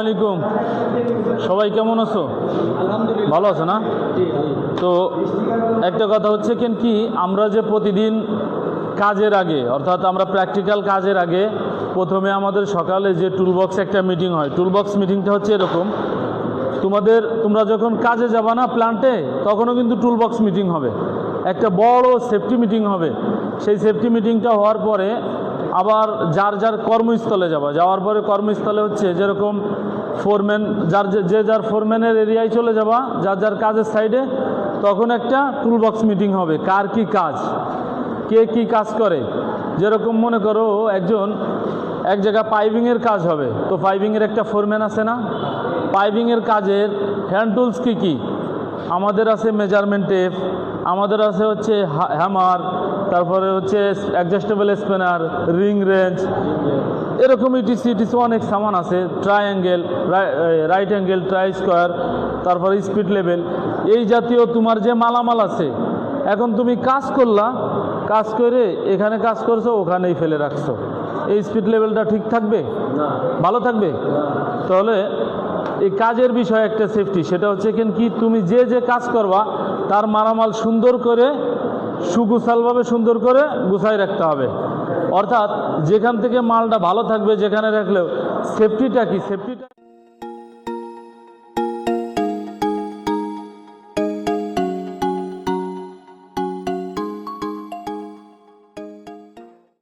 আলাইকুম। সবাই কেমন আছো? ভালো আছো না? তো একটা কথা হচ্ছে কেন কি আমরা যে প্রতিদিন কাজের আগে, অর্থাৎ আমরা প্র্যাকটিক্যাল কাজের আগে, প্রথমে আমাদের সকালে যে টুলবক্স একটা মিটিং হয় টুলবক্স মিটিংটা হচ্ছে এরকম। তোমাদের, তোমরা যখন কাজে যাবা না প্ল্যান্টে তখনও কিন্তু টুলবক্স মিটিং হবে। একটা বড় সেফটি মিটিং হবে। সেই সেফটি মিটিংটা হওয়ার পরে আবার যার যার কর্মস্থলে যাবা। যাওয়ার পরে কর্মস্থলে হচ্ছে যেরকম ফোরম্যান যার যে- যার ফোরম্যানের এরিয়ায় চলে যাবা, যার যার কাজের সাইডে তখন একটা টুলবক্স মিটিং হবে, কার কি কাজ, কে কি কাজ করে। যেরকম মনে করো একজন, এক জায়গায় পাইপিংয়ের কাজ হবে, তো পাইপিংয়ের একটা ফোরম্যান আছে না? পাইপিংয়ের কাজের হ্যান্ড টুলস কী কী? আমাদের আছে মেজারমেন্ট টেপ আমাদের আছে হচ্ছে হ্যামার তারপরে হচ্ছে অ্যাডজাস্টেবল স্পেনার রিং রেঞ্জ এরকম ইটিসি ইটিসি অনেক সামান আছে triangle right angle try square তারপরে স্পিড লেভেল এই জাতীয় তোমার যে মালামাল আছে, এখন তুমি কাজ করলা, কাজ করে এখানে কাজ করছ, ওখানেই ফেলে রাখছো। এই স্পিড লেভেলটা ঠিক থাকবে? ভালো থাকবে? তাহলে এই কাজের বিষয়ে একটা সেফটি সেটা হচ্ছে কেন কি তুমি যে যে কাজ করবা তার মারামাল সুন্দর করে সুগুছালভাবে সুন্দর করে গুছাই রাখতে হবে। অর্থাৎ যেখান থেকে মালটা ভালো থাকবে যেখানে রাখলেও সেফটিটা কি? সেফটিটা